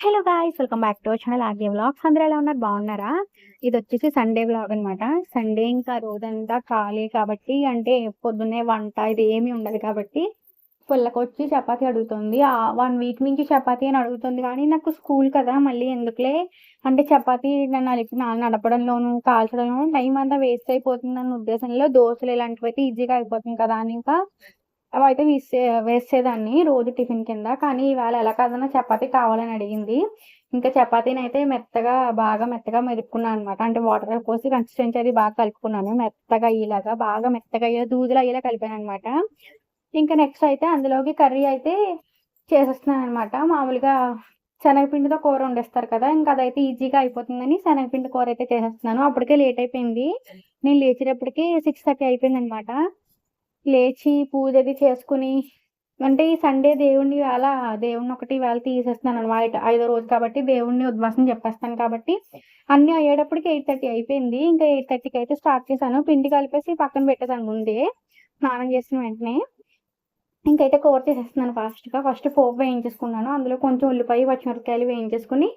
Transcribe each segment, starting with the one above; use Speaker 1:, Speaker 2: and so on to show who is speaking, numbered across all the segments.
Speaker 1: Hello guys welcome back to channel ఆర్గే vlogs అందరూ ఎలా ఉన్నారు? బాగున్నారా? ఇది వచ్చేసి సండే వ్లాగ్ అన్నమాట. సండే ఇంకా రోజంతా ఖాళీ కాబట్టి అంటే పొద్దున్నే వంట ఇది ఏమీ ఉండదు కాబట్టి పిల్లకొచ్చి చపాతీ అడుగుతుంది. ఆ వన్ వీక్ నుంచి చపాతీ అని అడుగుతుంది కానీ నాకు స్కూల్ కదా మళ్ళీ ఎందుకులే? అంటే చపాతీ నలిపి నా నడపడంలోను కాల్చడంలోను టైం అంతా వేస్ట్ అయిపోతుంది అన్న ఉద్దేశంలో దోశలు ఇలాంటివి అయితే ఈజీగా అయిపోతుంది కదా అని ఇంకా అవి అయితే వేసే వేసేదాన్ని రోజు టిఫిన్ కింద. కానీ ఇవాళ ఎలా కాదన్నా చపాతీ కావాలని అడిగింది. ఇంకా చపాతీని అయితే మెత్తగా బాగా మెత్తగా మెరుపుకున్నాను అనమాట అంటే వాటర్ పోసి కన్సిస్టెన్సీ అది బాగా కలుపుకున్నాను. మెత్తగా అయ్యేలాగా బాగా మెత్తగా అయ్యే దూదులు అయ్యేలా కలిపాను అనమాట ఇంకా నెక్స్ట్ అయితే అందులోకి కర్రీ అయితే చేసేస్తున్నాను అనమాట మామూలుగా శనగపిండితో కూర వండేస్తారు కదా ఇంకా అదైతే ఈజీగా అయిపోతుందని శనగపిండి కూర అయితే చేసేస్తున్నాను. అప్పటికే లేట్ అయిపోయింది. నేను లేచేటప్పటికి సిక్స్ థర్టీ అయిపోయింది అనమాట లేచి పూజ అది చేసుకుని అంటే ఈ సండే దేవుణ్ణి వేళ దేవుణ్ణి ఒకటి వేళ తీసేస్తాను అనమాట ఐదో రోజు కాబట్టి దేవుణ్ణి ఉద్వాసం చెప్పేస్తాను కాబట్టి. అన్నీ అయ్యేటప్పటికి ఎయిట్ థర్టీ అయిపోయింది. ఇంకా ఎయిట్ థర్టీకి అయితే స్టార్ట్ చేశాను. పిండి కలిపేసి పక్కన పెట్టేసాను ముందే. స్నానం చేసిన వెంటనే. ఇంకైతే కూర చేసేస్తున్నాను ఫాస్ట్గా ఫస్ట్ పోపు వేయించేసుకున్నాను. అందులో కొంచెం ఉల్లిపాయ పచ్చిమిరపకాయలు వేయించేసుకుని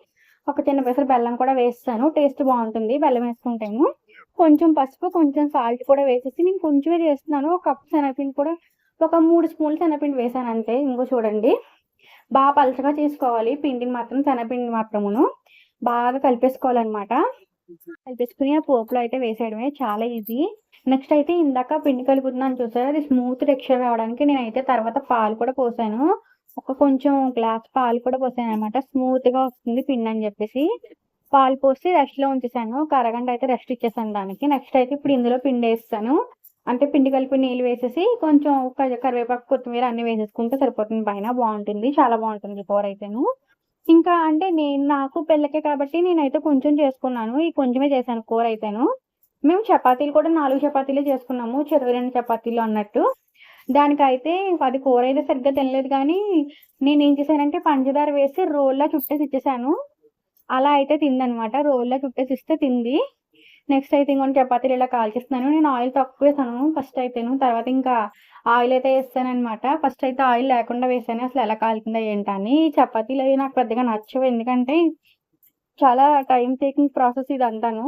Speaker 1: ఒక చిన్న పెసర బెల్లం కూడా వేస్తాను. టేస్ట్ బాగుంటుంది. బెల్లం వేసుకుంటాను. కొంచెం పసుపు కొంచెం సాల్ట్ కూడా వేసేసి నేను కొంచెమే చేస్తున్నాను. ఒక కప్పు శనగపిండి కూడా ఒక మూడు స్పూన్లు శనగపిండి వేసాను అంతే. ఇంకో చూడండి. బాగా పలచగా చేసుకోవాలి. పిండిని మాత్రం శనగపిండి మాత్రమును బాగా కలిపేసుకోవాలన్నమాట. కలిపేసుకుని ఆ పోపులో అయితే వేసేయడమే చాలా ఈజీ నెక్స్ట్ అయితే ఇందాక పిండి కలుపుతున్నాను చూసారు? అది స్మూత్ టెక్స్చర్ రావడానికి నేనైతే తర్వాత పాలు కూడా పోసాను. ఒక కొంచెం గ్లాస్ పాలు కూడా పోసాను అనమాట స్మూత్గా వస్తుంది పిండి అని చెప్పేసి. పాలు పోసి రెస్ట్లో ఉంచేసాను. ఒక అరగంట అయితే రెస్ట్ ఇచ్చేసాను దానికి. నెక్స్ట్ అయితే ఇప్పుడు ఇందులో పిండి వేస్తాను. అంటే పిండి కలిపి నీళ్ళు వేసేసి కొంచెం కరివేపాకు కొత్తిమీర అన్ని వేసేసుకుంటే సరిపోతుంది. పైన బాగుంటుంది. చాలా బాగుంటుంది కూర అయితేను. ఇంకా అంటే నేను నాకు పెళ్ళకే కాబట్టి నేనైతే కొంచెం చేసుకున్నాను. ఈ కొంచెమే చేశాను కూర అయితేను. మేము చపాతీలు కూడా నాలుగు చపాతీలు చేసుకున్నాము. చెరువు రెండు చపాతీలు అన్నట్టు. దానికైతే అది కూర అయితే సరిగ్గా తినలేదు కానీ నేను ఏం చేశానంటే పంచదార వేసి రోల్లో చుట్టేసి ఇచ్చేసాను. అలా అయితే తిందనమాట. రోల్లో చుట్టేసి ఇస్తే తింది. నెక్స్ట్ అయితే ఇంకొన్ని చపాతీలు ఇలా కాల్చేస్తున్నాను. నేను ఆయిల్ తక్కువ వేసాను ఫస్ట్ అయితేను. తర్వాత ఇంకా ఆయిల్ అయితే వేస్తాను అనమాట ఫస్ట్ అయితే ఆయిల్ లేకుండా వేసాను. అసలు ఎలా కాలుతుందా ఏంటని చపాతీలు అవి నాకు పెద్దగా నచ్చవు. ఎందుకంటే చాలా టైం టేకింగ్ ప్రాసెస్ ఇదంతాను.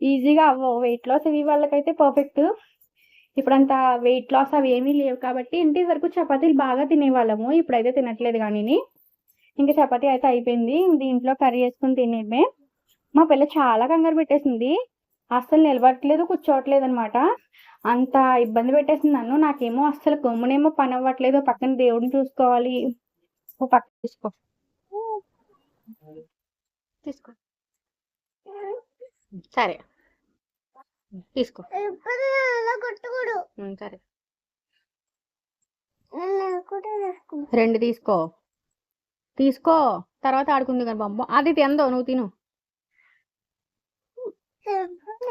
Speaker 1: ఈజీగా అవ్వవు. వెయిట్ లాస్ ఇవి వాళ్ళకైతే పర్ఫెక్ట్ ఇప్పుడంత వెయిట్ లాస్ అవి ఏమీ లేవు కాబట్టి ఇంటి వరకు చపాతీలు బాగా తినేవాళ్ళము. ఇప్పుడైతే తినట్లేదు కానీ ఇంకా చపాతీ అయితే అయిపోయింది. దీంట్లో కర్రీ వేసుకుని తినేమే మా పిల్ల చాలా కంగారు పెట్టేసింది. అస్సలు నిలబడట్లేదు కూర్చోవట్లేదు అనమాట అంత ఇబ్బంది పెట్టేసింది నన్ను. నాకేమో అస్సలు గమ్మునేమో పని అవ్వట్లేదు. పక్కన దేవుడిని చూసుకోవాలి. ఓ పక్క తీసుకో. తీసుకో. సరే. తీసుకో. సరే. రెండు తీసుకో. తీసుకో. తర్వాత ఆడుకుంది కానీ బొమ్మ. అది తిందో నువ్వు తిను.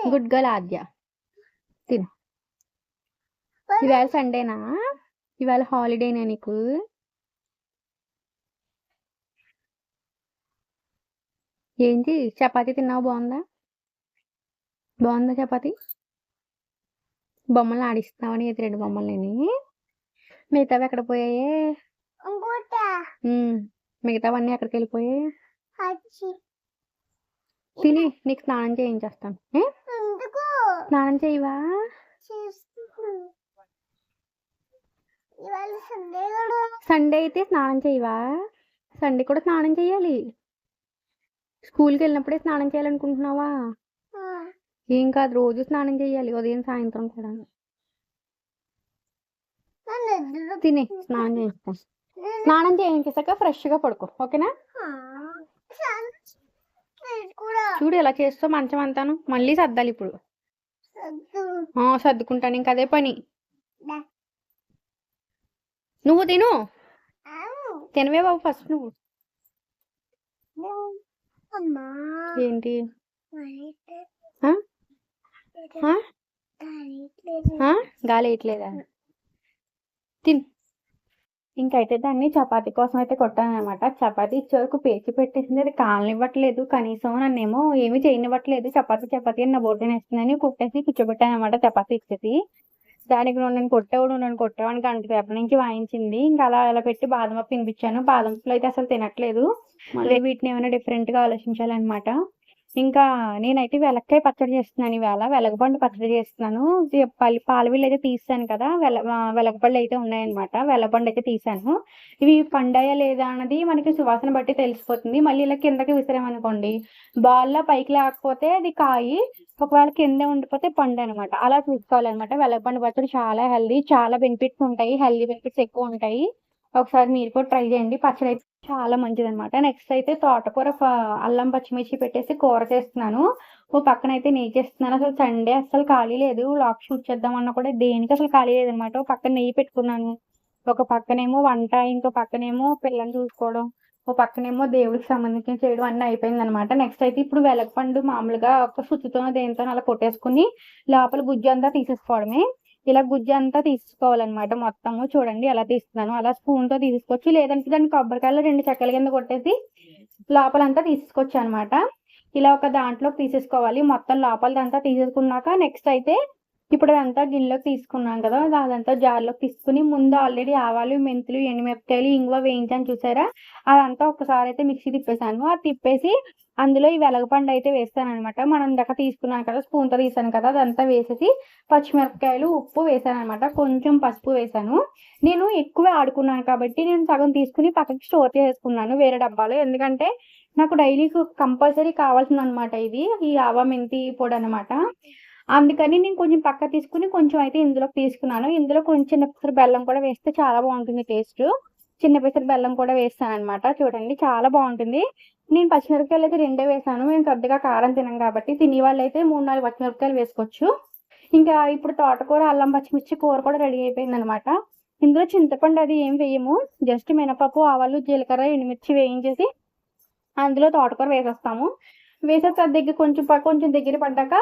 Speaker 1: Good girl Aadya. తిను. ఇవాళ సండేనా? ఇవాళ హాలిడేనా నీకు? ఏంటి? చపాతీ తిన్నావు బాగుందా? బాగుందా చపాతీ? బొమ్మలు ఆడిస్తావని ఇది రెండు బొమ్మలని మిగతావి ఎక్కడ పోయాయి? మిగతావన్నీ ఎక్కడికి వెళ్ళిపోయాయి? తిని నీకు స్నానం చేయించేస్తాను? స్నానం చేయవా? సండే అయితే స్నానం చేయవా? సండే కూడా స్నానం చేయాలి. స్కూల్కి వెళ్ళినప్పుడే స్నానం చేయాలనుకుంటున్నావా? ఏం కాదు రోజు స్నానం చేయాలి ఉదయం సాయంత్రం కూడా తిని స్నానం చేయిస్తా. స్నానం చేయించేసాక ఫ్రెష్గా పడుకో ఓకేనా? చూడు ఎలా చేస్తావు మంచం అంతాను మళ్ళీ సర్దాలి ఇప్పుడు. సర్దుకుంటాను ఇంక అదే పని. నువ్వు తిను. తినవే బాబు ఫస్ట్ నువ్వు. ఏంటి? గాలి ఇట్లేదా? తిన్. ఇంకైతే దాన్ని చపాతీ కోసం అయితే కొట్టాను అనమాట చపాతి ఇచ్చేవరకు పేచి పెట్టేసింది. అది కాలనివ్వట్లేదు. కనీసం నన్నేమో ఏమీ చేయనివ్వట్లేదు. చపాతీ చపాతీ అని నా బోర్డు వేస్తుందని కుట్టేసి కూర్చోబెట్టాను అనమాట చపాతి ఇచ్చేసి దానికి నువ్వు నన్ను కొట్టేవాడు నన్ను కొట్టావు అని గంట నుంచి వాయించింది. ఇంకా అలా అలా పెట్టి బాదం పప్పు తినిపించాను. బాదం పప్పులు అయితే అసలు తినట్లేదు. మళ్ళీ వీటిని ఏమైనా డిఫరెంట్గా ఆలోచించాలన్నమాట. ఇంకా నేనైతే వెలక్కాయ పచ్చడి చేస్తున్నాను ఇవాళ. వెలగపండు పచ్చడి చేస్తున్నాను. పల్లి పాలవిల్లు అయితే తీసాను కదా. వెల వెలగపళ్ళు అయితే ఉన్నాయన్నమాట. వెలగపండు అయితే తీసాను. ఇవి పండాయా లేదా అన్నది మనకి సువాసన బట్టి తెలిసిపోతుంది. మళ్ళీ ఇలా కిందకి విసిరామనుకోండి బాల్లో పైకి లేకపోతే అది కాయి ఒకవేళ కింద ఉండిపోతే పండు అనమాట అలా చూసుకోవాలన్నమాట. వెలగపండు పచ్చడి చాలా హెల్దీ చాలా బెనిఫిట్స్ ఉంటాయి. హెల్దీ బెనిఫిట్స్ ఎక్కువ ఉంటాయి. ఒకసారి మీరు కూడా ట్రై చేయండి. పచ్చడి అయితే చాలా మంచిది అనమాట నెక్స్ట్ అయితే తోటకూర అల్లం పచ్చిమిర్చి పెట్టేసి కూర చేస్తున్నాను. ఓ పక్కన అయితే నెయ్యి చేస్తున్నాను. అసలు సండే అసలు ఖాళీ లేదు. లాక్ షూట్ చేద్దామన్నా కూడా దేనికి అసలు ఖాళీ లేదనమాట ఒక పక్కన నెయ్యి పెట్టుకున్నాను. ఒక పక్కనేమో వంట ఇంకో పక్కనేమో పిల్లల్ని చూసుకోవడం ఓ పక్కనేమో దేవుడికి సంబంధించిన చేయడం అన్నీ అయిపోయింది అనమాట నెక్స్ట్ అయితే ఇప్పుడు వెలగపండు మామూలుగా ఒక శుచితో దేనితో అలా కొట్టేసుకుని లోపల గుజ్జు అంతా తీసేసుకోవడమే. ఇలా గుజ్జు అంతా తీసుకోవాలన్నమాట మొత్తము. చూడండి ఎలా తీస్తున్నాను. అలా స్పూన్తో తీసుకోవచ్చు. లేదంటే దాన్ని కొబ్బరికాయలు రెండు చెక్కల కింద కొట్టేసి లోపలంతా తీసుకోవచ్చు అనమాట ఇలా ఒక దాంట్లో తీసేసుకోవాలి. మొత్తం లోపలదంతా తీసేసుకున్నాక నెక్స్ట్ అయితే ఇప్పుడు అదంతా గిన్నెలోకి తీసుకున్నాం కదా అదంతా జార్లోకి తీసుకుని ముందు ఆల్రెడీ ఆవాలు మెంతులు ఎండుమిరపకాయలు ఇంగువ వేయించాను చూసారా? అదంతా ఒకసారి అయితే మిక్సీ తిప్పేసాను అది తిప్పేసి అందులో ఈ వెలగపండు అయితే వేస్తాను అనమాట మనం ఇందాక తీసుకున్నాం కదా స్పూన్తో తీసాను కదా అదంతా వేసేసి పచ్చిమిరపకాయలు ఉప్పు వేసాను అనమాట కొంచెం పసుపు వేసాను. నేను ఎక్కువ ఆడుకున్నాను కాబట్టి నేను సగం తీసుకుని పక్కకి స్టోర్ చేసుకున్నాను వేరే డబ్బాలో. ఎందుకంటే నాకు డైలీ కంపల్సరీ కావాల్సింది అనమాట ఇది ఈ ఆవా మెంతి పొడి అనమాట అందుకని నేను కొంచెం పక్క తీసుకుని కొంచెం అయితే ఇందులోకి తీసుకున్నాను. ఇందులో కొంచెం చిన్న బెల్లం కూడా వేస్తే చాలా బాగుంటుంది టేస్ట్. చిన్న పిసరు బెల్లం కూడా వేస్తాను అనమాట చూడండి చాలా బాగుంటుంది. నేను పచ్చిమిరపకాయలు అయితే రెండే వేసాను. మేము పెద్దగా కారం తినం కాబట్టి తినే వాళ్ళు అయితే మూడు నాలుగు పచ్చిమిరపకాయలు వేసుకోవచ్చు. ఇంకా ఇప్పుడు తోటకూర అల్లం పచ్చిమిర్చి కూర కూడా రెడీ అయిపోయింది అనమాట ఇందులో చింతపండు అది ఏం వేయము. జస్ట్ మినపప్పు ఆవాలు జీలకర్ర ఎండుమిర్చి వేయించేసి అందులో తోటకూర వేసేస్తాము. వేసేసి అది దగ్గర కొంచెం కొంచెం దగ్గర పడ్డాక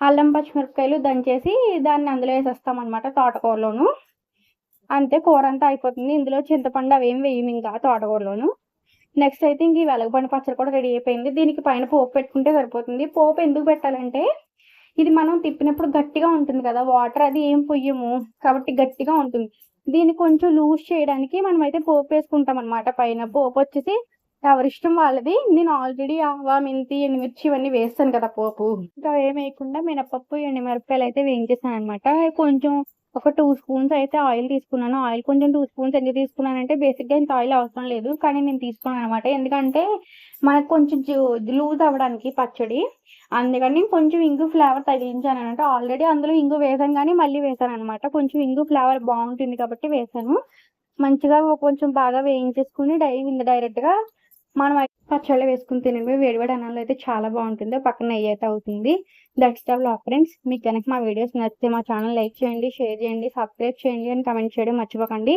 Speaker 1: అల్లం పచ్చిమిరపకాయలు దంచేసి దాన్ని అందులో వేసేస్తాం అనమాట తోటకూరలోను. అంతే కూర అంతా అయిపోతుంది. ఇందులో చింతపండు అవేం వేయము ఇంకా తోటకూరలోను. నెక్స్ట్ అయితే ఇంక ఈ వెలగపండు పచ్చడి కూడా రెడీ అయిపోయింది. దీనికి పైన పోపు పెట్టుకుంటే సరిపోతుంది. పోపు ఎందుకు పెట్టాలంటే ఇది మనం తిప్పినప్పుడు గట్టిగా ఉంటుంది కదా వాటర్ అది ఏం పొయ్యము కాబట్టి గట్టిగా ఉంటుంది. దీన్ని కొంచెం లూజ్ చేయడానికి మనం అయితే పోపు వేసుకుంటాం అనమాట పైన. పోపు వచ్చేసి ఎవరిష్టం వాళ్ళది. నేను ఆల్రెడీ ఆవా మెంతి ఎండుమిర్చి ఇవన్నీ వేస్తాను కదా పోపు. ఇంకా ఏం వేయకుండా మినపప్పు ఎండుమిరపకాయలు అయితే వేయించేసాను అనమాట కొంచెం ఒక టూ స్పూన్స్ అయితే ఆయిల్ తీసుకున్నాను. ఆయిల్ కొంచెం టూ స్పూన్స్ ఎందుకు తీసుకున్నానంటే బేసిక్గా ఇంత ఆయిల్ అవసరం లేదు. కానీ నేను తీసుకున్నాను అనమాట ఎందుకంటే మనకు కొంచెం లూజ్ అవ్వడానికి పచ్చడి. అందుకని కొంచెం ఇంగు ఫ్లేవర్ తగిలించాను అనమాట ఆల్రెడీ అందులో ఇంగు వేసాను కానీ మళ్ళీ వేసాను అనమాట కొంచెం ఇంగు ఫ్లేవర్ బాగుంటుంది కాబట్టి వేసాను. మంచిగా కొంచెం బాగా వేయించేసుకుని డై డైరెక్ట్గా మనం పచ్చళ్ళు వేసుకుని తినవి వేడివేడి అన్నంలో అయితే చాలా బాగుంటుంది. పక్కన నెయ్యి అయితే అవుతుంది. దట్స్ ద వ్లాగ్ ఫ్రెండ్స్ మీకు కనుక మా వీడియోస్ నచ్చితే మా ఛానల్ లైక్ చేయండి షేర్ చేయండి సబ్స్క్రైబ్ చేయండి అని కమెంట్ చేయడం మర్చిపోకండి.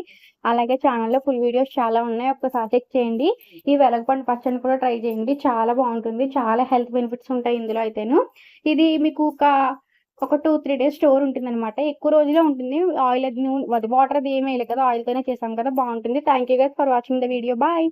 Speaker 1: అలాగే ఛానల్లో ఫుల్ వీడియోస్ చాలా ఉన్నాయి. ఒక్కసారి చెక్ చేయండి. ఈ వెలగపండు పచ్చడిని కూడా ట్రై చేయండి. చాలా బాగుంటుంది. చాలా హెల్త్ బెనిఫిట్స్ ఉంటాయి ఇందులో అయితేను. ఇది మీకు ఒక ఒక టూ త్రీ డేస్ స్టోర్ ఉంటుంది అనమాట ఎక్కువ రోజులే ఉంటుంది. ఆయిల్ అది వాటర్ అది ఏమీ వేయలేదు కదా. ఆయిల్ తోనే చేసాం కదా. బాగుంటుంది. Thank you guys for watching the video bye